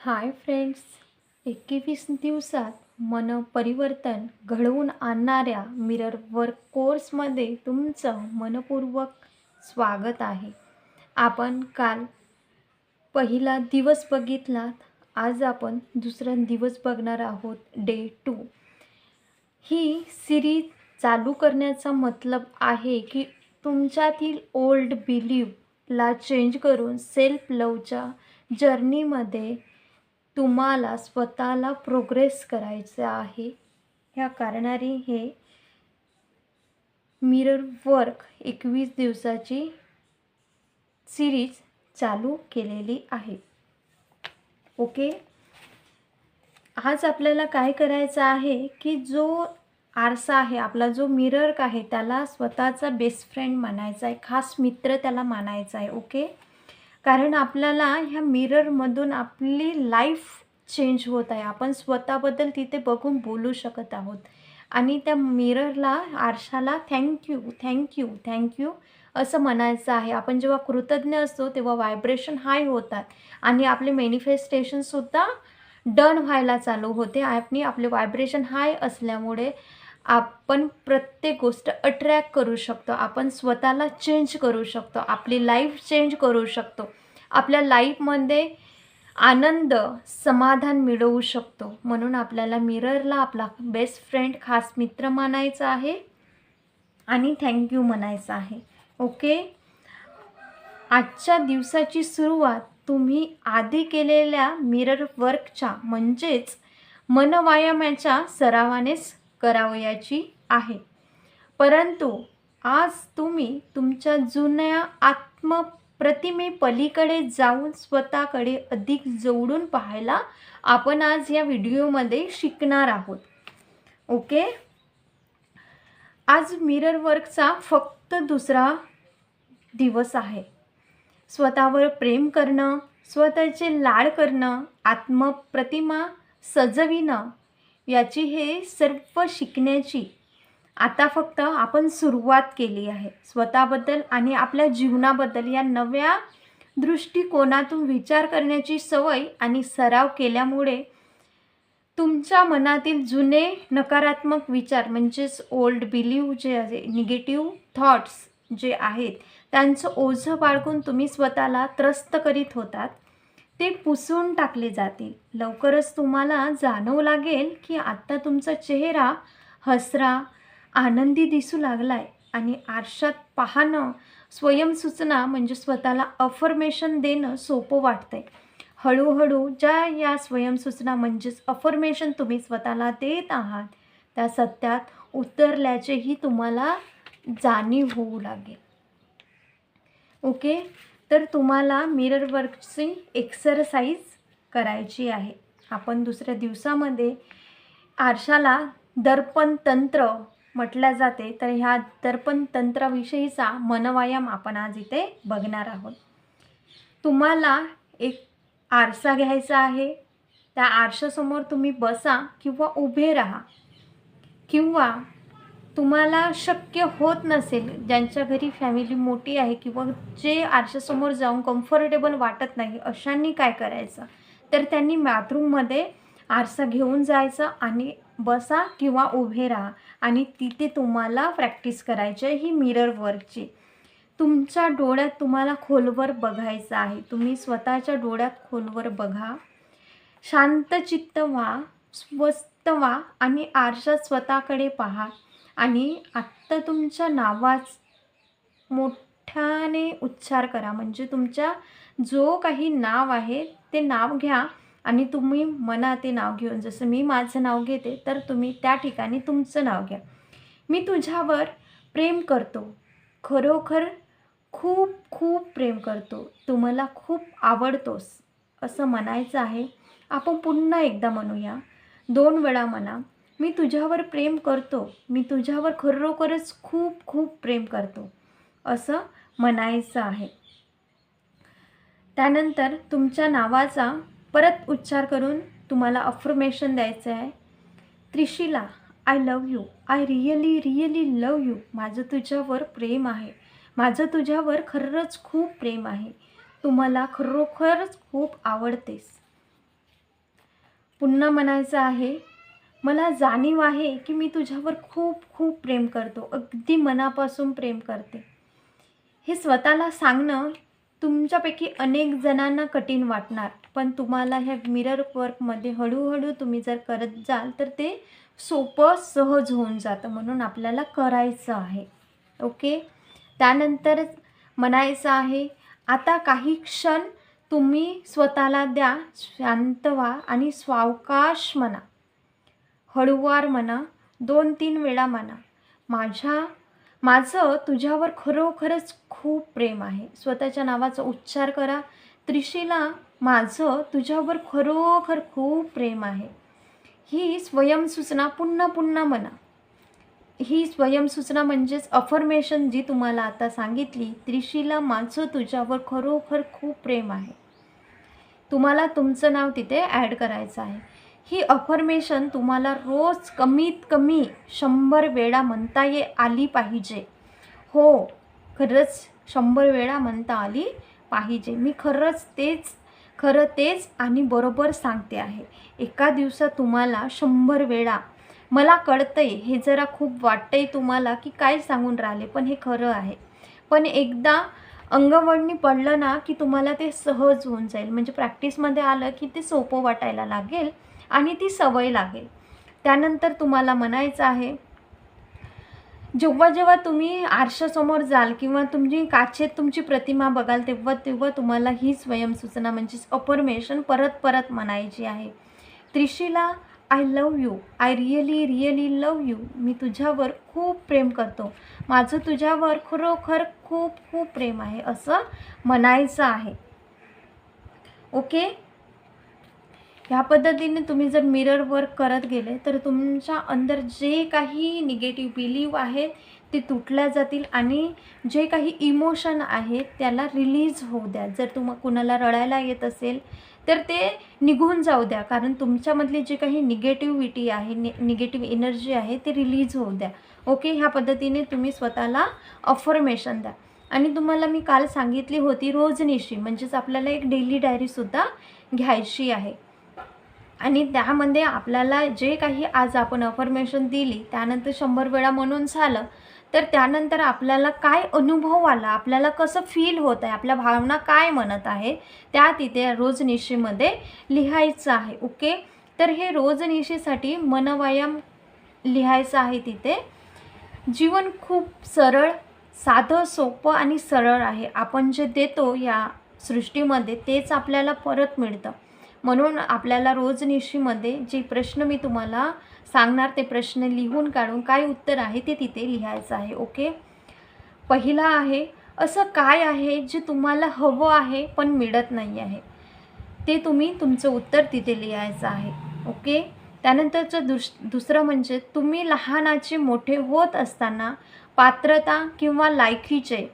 Hi friends एकवीस दिवसात मन परिवर्तन घडवून आणणाऱ्या मिरर वर्क कोर्समध्ये तुमचं मनपूर्वक स्वागत आहे. आपण काल पहिला दिवस बघितलात आज आपण दुसरा दिवस बघणार आहोत डे टू. ही सिरीज चालू करण्याचा मतलब आहे की तुमच्यातील ओल्ड बिलीवला चेंज करून सेल्फ लवच्या जर्नीमध्ये तुम्हाला स्वतःला प्रोग्रेस करायचं आहे. ह्या कारणाने हे मिरर वर्क एकवीस दिवसाची सिरीज चालू केलेली आहे. ओके आज आपल्याला काय करायचं आहे की जो आरसा आहे आपला जो मिरर आहे त्याला स्वतःचा बेस्ट फ्रेंड मानायचा आहे खास मित्र त्याला मानायचा आहे. ओके कारण आपल्याला ह्या मिररमधून आपली लाईफ चेंज होत आहे. आपण स्वतःबद्दल तिथे बघून बोलू शकत आहोत. आणि त्या मिररला आरशाला thank you thank you thank you असं म्हणायचं आहे. आपण जेव्हा कृतज्ञ असतो तेव्हा व्हायब्रेशन हाय होतात. आणि आपले मॅनिफेस्टेशनसुद्धा डन व्हायला चालू होते. आणि आपले व्हायब्रेशन हाय असल्यामुळे आपण प्रत्येक गोष्ट अट्रॅक्ट करू शकतो. आपण स्वतःला चेंज करू शकतो. आपली लाईफ चेंज करू शकतो. आपल्या लाईफमध्ये आनंद समाधान मिळवू शकतो. म्हणून आपल्याला मिररला आपला बेस्ट फ्रेंड खास मित्र मानायचा आहे आणि थँक्यू म्हणायचं आहे. ओके आजच्या दिवसाची सुरुवात तुम्ही आधी केलेल्या मिरर वर्कच्या म्हणजेच मनवायामाच्या सरावानेच करावयाची आहे. परंतु आज तुम्ही तुमच्या जुन्या आत्मप्रतिमेपलीकडे जाऊन स्वतःकडे अधिक जोडून पाहायला आपण आज या व्हिडिओमध्ये शिकणार आहोत. ओके? आज मिरर वर्कचा फक्त दुसरा दिवस आहे. स्वतःवर प्रेम करणं स्वतःचे लाड करणं आत्मप्रतिमा सजविणं याची हे सर्व शिकण्याची आता फक्त आपण सुरुवात केली आहे. स्वतःबद्दल आणि आपल्या जीवनाबद्दल या नव्या दृष्टिकोनातून विचार करण्याची सवय आणि सराव केल्यामुळे तुमच्या मनातील जुने नकारात्मक विचार म्हणजेच ओल्ड बिलीव जे आहे निगेटिव्ह थॉट्स जे आहेत त्यांचं ओझं बाळगून तुम्ही स्वतःला त्रस्त करीत होतात. ते पुसून टाकले जातील. लवकरच तुम्हाला जाणवू लागेल की आत्ता तुमचा चेहरा हसरा आनंदी दिसू लागला आहे आणि आरशात पाहणं स्वयंसूचना म्हणजे स्वतःला अफर्मेशन देणं सोपं वाटतं आहे हळूहळू ज्या या स्वयंसूचना म्हणजेच अफर्मेशन तुम्ही स्वतःला देत आहात त्या सत्यात उतरल्याचेही तुम्हाला जाणीव होऊ लागेल. ओके? तर तुम्हाला मिरर वर्कची एक्सरसाइज करायची आहे. आपण दुसऱ्या दिवसामध्ये आरशाला दर्पण तंत्र म्हटल्या जाते तर ह्या दर्पण तंत्राविषयीचा मनवायाम आपण आज इथे बघणार आहोत. तुम्हाला एक आरसा घ्यायचा आहे. त्या आरशासमोर तुम्ही बसा किंवा उभे राहा किंवा तुम्हाला शक्य होत नसेल ज्यांच्या घरी फॅमिली मोठी आहे किंवा जे आरशासमोर जाऊन कम्फर्टेबल वाटत नाही अशांनी काय करायचं? तर त्यांनी बाथरूममध्ये आरसा घेऊन जायचा आणि बसा किंवा उभे राहा आणि तिथे तुम्हाला प्रॅक्टिस करायची आहे ही मिरर वर्कची तुमच्या डोळ्यात तुम्हाला खोलवर बघायचं आहे. तुम्ही स्वतःच्या डोळ्यात खोलवर बघा. शांतचित्त व्हा स्वस्त व्हा आणि आरशात स्वतःकडे पहा. आणि आत्ता तुमच्या नावाच मोठ्याने उच्चार करा. म्हणजे तुमच्या जो काही नाव आहे ते नाव घ्या आणि तुम्ही मना ते नाव घेऊन जसं मी माझं नाव घेते तर तुम्ही त्या ठिकाणी तुमचं नाव घ्या. मी तुझ्यावर प्रेम करतो. खरोखर खूप खूप प्रेम करतो. तू मला खूप आवडतोस असं म्हणायचं आहे. आपण पुन्हा एकदा म्हणूया. दोन वेळा म्हणा. मी तुझ्यावर प्रेम करतो. मी तुझ्यावर खरोखरच खूप खूप प्रेम करतो. असं म्हणायचं आहे. त्यानंतर तुमच्या नावाचा परत उच्चार करून तुम्हाला अफर्मेशन द्यायचं आहे. Trishila I love you I really really love you माझं तुझ्यावर प्रेम आहे. माझं तुझ्यावर खरंच खूप प्रेम आहे. तुम्हाला खरोखरच खूप आवडतेस. पुन्हा म्हणायचं आहे मला जाणीव आहे की मी तुझ्यावर खूप खूप प्रेम करतो. अगदी मनापासून प्रेम करते. हे स्वतःला सांगणं तुमच्यापैकी अनेक जणांना कठीण वाटणार. पण तुम्हाला ह्या मिरर वर्कमध्ये हळूहळू तुम्ही जर करत जाल तर ते सोपं सहज होऊन जातं म्हणून आपल्याला करायचं आहे. ओके? त्यानंतर म्हणायचं आहे आता काही क्षण तुम्ही स्वतःला द्या शांत व्हा आणि सावकाश म्हणा. हळूवार म्हणा दोन तीन वेळा म्हणा. माझ्या माझं तुझ्यावर खरोखरच खूप प्रेम आहे. स्वतःच्या नावाचा उच्चार करा. त्रिशीला माझं तुझ्यावर खरोखर खूप प्रेम आहे. ही स्वयंसूचना पुन्हा पुन्हा म्हणा. ही स्वयंसूचना म्हणजेच अफर्मेशन जी तुम्हाला आता सांगितली त्रिशीला माझं तुझ्यावर खरोखर खूप प्रेम आहे. तुम्हाला तुमचं नाव तिथे ॲड करायचं आहे. ही अफर्मेशन तुम्हाला रोज कमीत कमी शंभर वेळा म्हणता ये आली पाहिजे. हो खरंच शंभर वेळा म्हणता आली पाहिजे. मी खरंच तेच खरं तेच आणि बरोबर सांगते आहे. एका दिवसात तुम्हाला शंभर वेळा मला कळतंय हे जरा खूप वाटतंय तुम्हाला की काय सांगून राहिले पण हे खरं आहे. पण एकदा अंगवळणी पडलं ना की तुम्हाला ते सहज होऊन जाईल. म्हणजे प्रॅक्टिसमध्ये आलं की ते सोपं वाटायला लागेल. आणि ती सवय लागेल. त्यानंतर तुम्हाला म्हणायचं आहे जेव्हा जेव्हा तुम्ही आरशासमोर जाल किंवा तुमची काचेत तुमची प्रतिमा बघाल तेव्हा तेव्हा तुम्हाला ही स्वयंसूचना म्हणजेच अपरमेशन परत परत म्हणायची आहे. Trishila I love you I really really love you मी तुझ्यावर खूप प्रेम करतो. माझं तुझ्यावर खरोखर खूप खूप प्रेम आहे असं म्हणायचं आहे. ओके? ह्या पद्धतीने तुम्ही जर मिरर वर्क करत गेले तर तुमच्या अंदर जे काही निगेटिव्ह बिलीव आहेत ते तुटल्या जातील आणि जे काही इमोशन आहेत त्याला रिलीज होऊ द्या. जर तुम कुणाला रडायला येत असेल तर ते निघून जाऊ द्या. कारण तुमच्यामधली जी काही निगेटिव्हिटी आहे नि निगेटिव्ह एनर्जी आहे ते रिलीज होऊ द्या. ओके ह्या पद्धतीने तुम्ही स्वतःला अफर्मेशन द्या. आणि तुम्हाला मी काल सांगितली होती रोजनिशी म्हणजेच आपल्याला एक डेली डायरीसुद्धा घ्यायची आहे. आणि त्यामध्ये आपल्याला जे काही आज आपण अफर्मेशन दिली त्यानंतर शंभर वेळा म्हणून झालं तर त्यानंतर आपल्याला काय अनुभव आला आपल्याला कसं फील होत आहे आपल्या भावना काय म्हणत आहे त्या तिथे रोजनिशीमध्ये लिहायचं आहे ओके तर हे रोजनिशीसाठी मनवायम लिहायचं आहे तिथे. जीवन खूप सरळ साधं सोपं आणि सरळ आहे. आपण जे देतो या सृष्टीमध्ये तेच आपल्याला परत मिळतं. म्हणून आपल्याला रोजनिशीमध्ये जे प्रश्न मी तुम्हाला सांगणार ते प्रश्न लिहून काढून काय उत्तर आहे ते तिथे लिहायचं आहे ओके? पहिला आहे असं काय आहे जे तुम्हाला हवं आहे पण मिळत नाही आहे? ते तुम्ही तुमचं उत्तर तिथे लिहायचं आहे ओके? त्यानंतरचं दुस दुसरं म्हणजे तुम्ही लहानाचे मोठे होत असताना पात्रता किंवा लायकीचे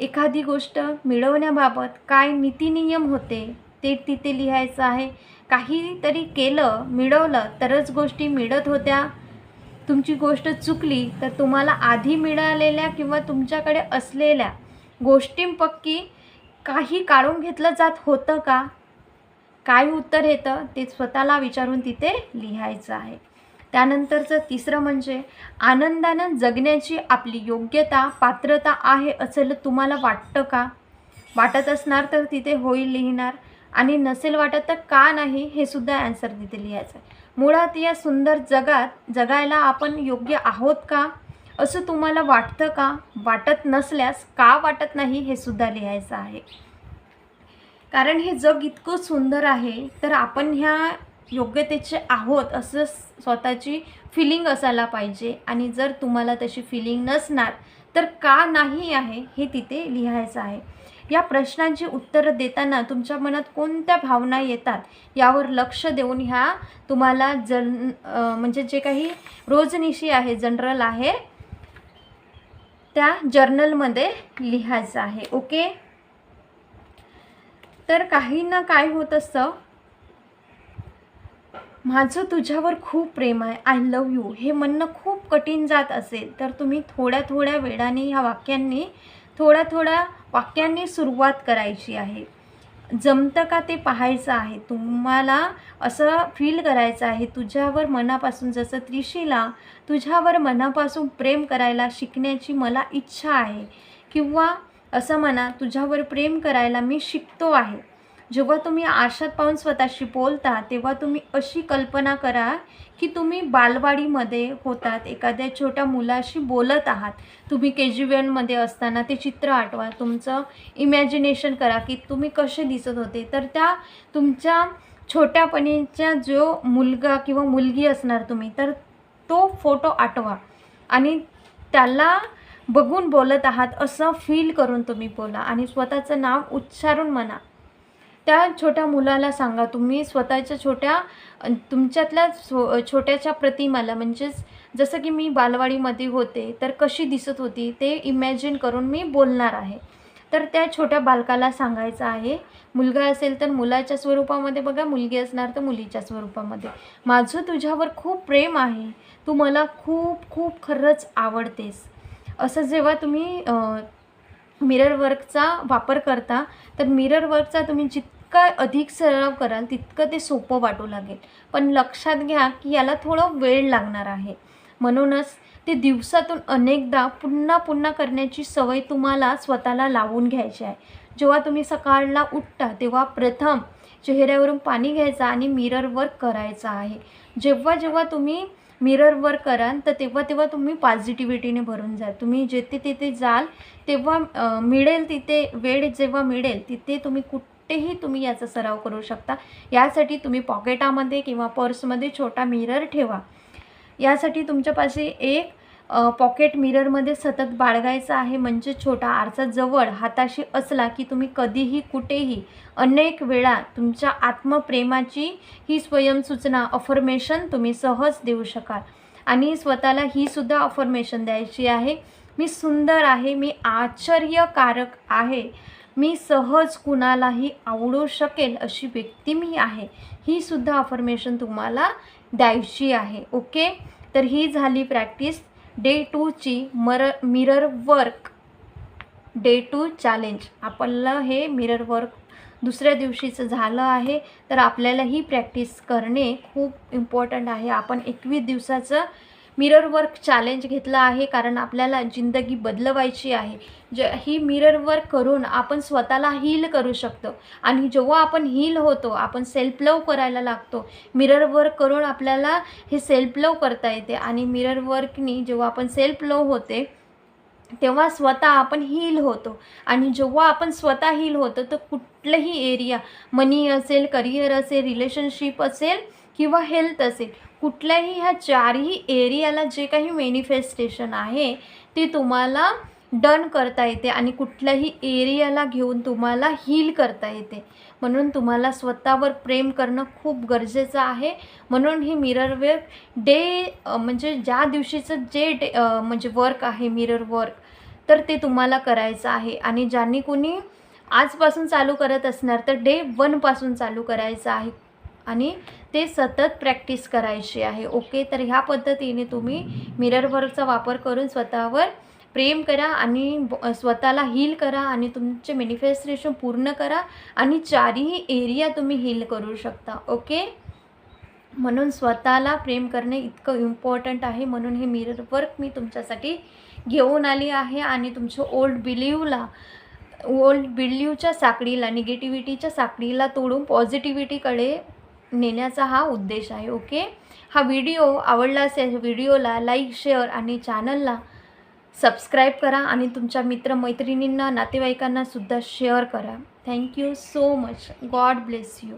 एखादी गोष्ट मिळवण्याबाबत काय नीतिनियम होते? ते तिथे लिहायचं आहे. काहीतरी केलं मिळवलं तरच गोष्टी मिळत होत्या. तुमची गोष्ट चुकली तर तुम्हाला आधी मिळालेल्या किंवा तुमच्याकडे असलेल्या गोष्टींपक्की काही काढून घेतलं जात होतं का? काय उत्तर येतं ते स्वतःला विचारून तिथे लिहायचं आहे. त्यानंतरचं तिसरं म्हणजे आनंदानं जगण्याची आपली योग्यता पात्रता आहे असं तुम्हाला वाटतं का? वाटत असणार तर तिथे होईल लिहिणार. आणि नसेल वाटत तर का नाही हे सुद्धा ॲन्सर तिथे लिहायचं आहे मुळात या सुंदर जगात जगायला आपण योग्य आहोत का? असं तुम्हाला वाटतं का? वाटत नसल्यास का वाटत नाही हे सुद्धा लिहायचं आहे. कारण हे जग इतकं सुंदर आहे तर आपण ह्या योग्यतेचे आहोत असं स्वतःची फिलिंग असायला पाहिजे. आणि जर तुम्हाला तशी फिलिंग नसणार तर का नाही आहे हे तिथे लिहायचं आहे. या प्रश्नांची उत्तरं देताना तुमच्या मनात कोणत्या भावना येतात? यावर लक्ष देऊन ह्या तुम्हाला जन म्हणजे जे काही रोजनिशी आहे जनरल आहे त्या जर्नलमध्ये लिहायचं आहे ओके? तर काही ना काय होत असतं. माझं तुझ्यावर खूप प्रेम आहे. आय लव यू हे म्हणणं खूप कठीण जात असेल तर तुम्ही थोड्या थोड्या वेळाने ह्या वाक्यांनी थोड्या थोड्या वाक्यांनी सुरुवात करायची आहे. जमतं का ते पाहायचं आहे? तुम्हाला असं फील करायचं आहे तुझ्यावर मनापासून जसं त्रिशीला तुझ्यावर मनापासून प्रेम करायला शिकण्याची मला इच्छा आहे. किंवा असं म्हणा तुझ्यावर प्रेम करायला मी शिकतो आहे. जेव्हा तुम्ही आरशात पाहून स्वतःशी बोलता तेव्हा तुम्ही अशी कल्पना करा की तुम्ही बालवाडीमध्ये होतात एखाद्या छोट्या मुलाशी बोलत आहात. तुम्ही के जी वनमध्ये असताना ते चित्र आठवा तुमचं इमॅजिनेशन करा की तुम्ही कसे दिसत होते. तर त्या तुमच्या छोट्यापणीच्या जो मुलगा किंवा मुलगी असणार तुम्ही तर तो फोटो आठवा आणि त्याला बघून बोलत आहात असं फील करून तुम्ही बोला आणि स्वतःचं नाव उच्चारून म्हणा. त्या छोट्या मुलाला सांगा. तुम्ही स्वतःच्या छोट्या तुमच्यातल्या छो छोट्याच्या प्रतिमाला म्हणजेच जसं की मी बालवाडीमध्ये होते तर कशी दिसत होती ते इमॅजिन करून मी बोलणार आहे. तर त्या छोट्या बालकाला सांगायचं आहे मुलगा असेल तर मुलाच्या स्वरूपामध्ये बघा मुलगी असणार तर मुलीच्या स्वरूपामध्ये. माझं तुझ्यावर खूप प्रेम आहे तू मला खूप खूप खरंच आवडतेस. असं जेव्हा तुम्ही मिरर वर्कचा वापर करता तर मिरर वर्कचा तुम्ही जितकं अधिक सराव कराल तितकं ते सोपं वाटू लागेल. पण लक्षात घ्या की याला थोडं वेळ लागणार आहे. म्हणूनच ते दिवसातून अनेकदा पुन्हा पुन्हा करण्याची सवय तुम्हाला स्वतःला लावून घ्यायची आहे. जेव्हा तुम्ही सकाळला उठता तेव्हा प्रथम चेहऱ्यावरून पाणी घ्यायचं आणि मिरर वर्क करायचं आहे. जेव्हा जेव्हा तुम्ही मिरर वर्क कराल तर तेव्हा तेव्हा तुम्ही पॉझिटिव्हिटीने भरून जाल. तुम्ही जेथे तिथे जाल तेव्हा मिळेल तिथे वेळ जेव्हा मिळेल तिथे तुम्ही कुठेही तुम्ही याचा सराव करू शकता. यासाठी तुम्ही पॉकेटामध्ये किंवा पर्समध्ये छोटा मिरर ठेवा. यासाठी तुमच्यापाशी एक पॉकेट मिररमध्ये सतत बाळगायचं आहे. म्हणजे छोटा आरसा जवळ हाताशी असला की तुम्ही कधीही कुठेही अनेक वेळा तुमच्या आत्मप्रेमाची ही स्वयंसूचना अफर्मेशन तुम्ही सहज देऊ शकाल. आणि स्वतःला ही सुद्धा अफर्मेशन द्यायची आहे. मी सुंदर आहे. मी आश्चर्यकारक आहे. मी सहज कुणालाही आवडू शकेल अशी व्यक्ती मी आहे. ही सुद्धा अफर्मेशन तुम्हाला द्यायची आहे. ओके? तर ही झाली प्रॅक्टिस डे टूची मर mirror work day two challenge आपलं हे मिरर वर्क दुसऱ्या दिवशीचं झालं आहे. तर आपल्याला ही प्रॅक्टिस करणे खूप इम्पॉर्टंट आहे. आपण एकवीस दिवसाचं मिरर वर्क चॅलेंज घेतलं आहे कारण आपल्याला जिंदगी बदलवायची आहे. ज ही मिरर वर्क करून आपण स्वतःला हील करू शकतो. आणि जेव्हा आपण हील होतो आपण सेल्फ लव करायला लागतो. मिरर वर्क करून आपल्याला हे सेल्फ लव करता येते. आणि मिरर वर्कनी जेव्हा आपण सेल्फ लव होते तेव्हा स्वतः आपण हील होतो. आणि जेव्हा आपण स्वतः हील होतो तर कुठलंही एरिया मनी असेल करिअर असेल रिलेशनशिप असेल किंवा हेल्थ असेल कुठल्याही ह्या चारही एरियाला जे काही मॅनिफेस्टेशन आहे ते तुम्हाला डन करता येते आणि कुठल्याही एरियाला घेऊन तुम्हाला हील करता येते. म्हणून तुम्हाला स्वतःवर प्रेम करणं खूप गरजेचं आहे. म्हणून ही मिरर वर्क डे म्हणजे ज्या दिवशीचं जे डे म्हणजे वर्क आहे मिरर वर्क तर ते तुम्हाला करायचं आहे. आणि ज्यांनी कोणी आजपासून चालू करत असणार तर डे वनपासून चालू करायचं आहे. आणि ते सतत प्रॅक्टिस करायची आहे. ओके तर ह्या पद्धतीने तुम्ही मिरर वर्कचा वापर करून स्वतःवर प्रेम करा आणि स्वतःला हील करा आणि तुमचे मॅनिफेस्टेशन पूर्ण करा आणि चारही एरिया तुम्ही हील करू शकता. ओके म्हणून स्वतःला प्रेम करणे इतकं इम्पॉर्टंट आहे. म्हणून हे मिरर वर्क मी तुमच्यासाठी घेऊन आली आहे आणि तुमच्या ओल्ड बिलीवला ओल्ड बिलीवच्या साखळीला निगेटिव्हिटीच्या साखळीला तोडून पॉझिटिव्हिटीकडे नेण्याचा हा उद्देश आहे ओके? हा व्हिडिओ आवडला असेल व्हिडिओला लाईक शेअर आणि चॅनलला सबस्क्राईब करा आणि तुमच्या मित्रमैत्रिणींना नातेवाईकांना सुद्धा शेअर करा. Thank you so much. God bless you.